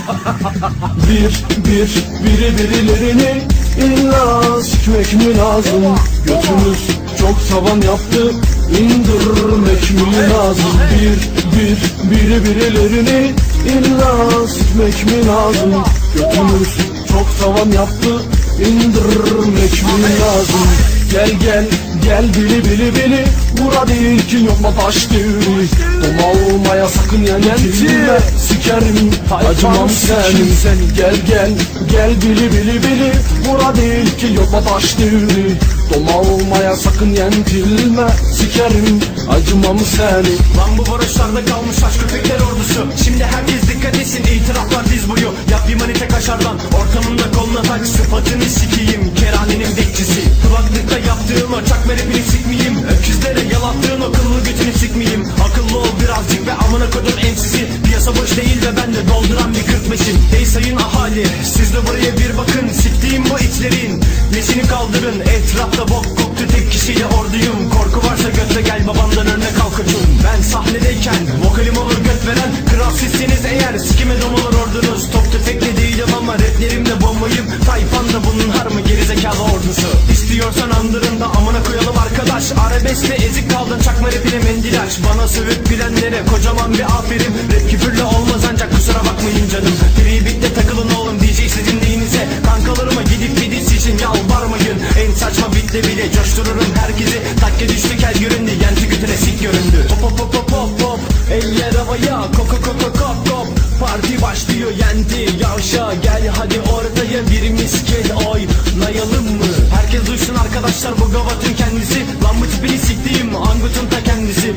Bir bir biri birilerini illa sikmek mi lazım? Götümüz çok tavan yaptı indirmek mi lazım? Bir bir biri birilerini illa sikmek mi lazım? Götümüz çok tavan yaptı indirmek mi lazım? Gel gel gel bili bili bili Bura değil ki yokma taş devri Doma olmaya sakın yenilme Sikerim acımam senin. seni Gel gel gel bili bili bili. Bura değil ki yokma taş devri. Doma olmaya sakın yenilme Sikerim acımam seni Lan bu varoşlarda kalmış aç köpekler ordusu. Şimdi herkes dikkat etsin itiraflar diz boyu. Yap bir manite kaşardan ortamında koluna tak. Sıfatını sikiyim kerhanenin bekçisi. Kulaklıkta yaptığım çakma rapini sikmeyeyim. Öküzlere yalattığın o kıllı götünü sikmeyeyim. Akıllı ol Piyasa boş değil ve ben de dolduran bir kırkmeşim Ey sayın ahali siz de buraya bir bakın. Siktiğim bu itlerin Nesini kaldırın? Etrafta bok koktu tek kişiyle orduyum. Korku varsa götle gel babandan örnek al koçum Ben sahnedeyken vokalim olur göt veren Kral sizsiniz eğer. Sikime dom olur ordunuz. Top tüfekle değilim ama raplerimle bombayım. Tayfan da bunun har mı gerizekalı ordusu. İstiyorsan andırın da amına koyalım arkadaş. Arabeskte ezik kaldın çakma rapine mendil aç. Bana sövüp bilenlere kocaman bir aferin Yapmayın canım. Tribitle takılın oğlum. Diyecekse dinleyinize. Kankalarıma gidip gidin için yalvarmayın. En saçma bitle bile coştururum herkesi. Takke düştük her yönünde yenti götüne sik göründü. Hop hop hop hop hop hop. Eller havaya. Koko koko kop kop Parti başlıyor yendi yavşa Gel hadi ortaya. Bir misket oy. Nayalım mı? Herkes duysun arkadaşlar bu gavatın kendisi. Lan bu tipini siktiğim. Angut'un ta kendisi.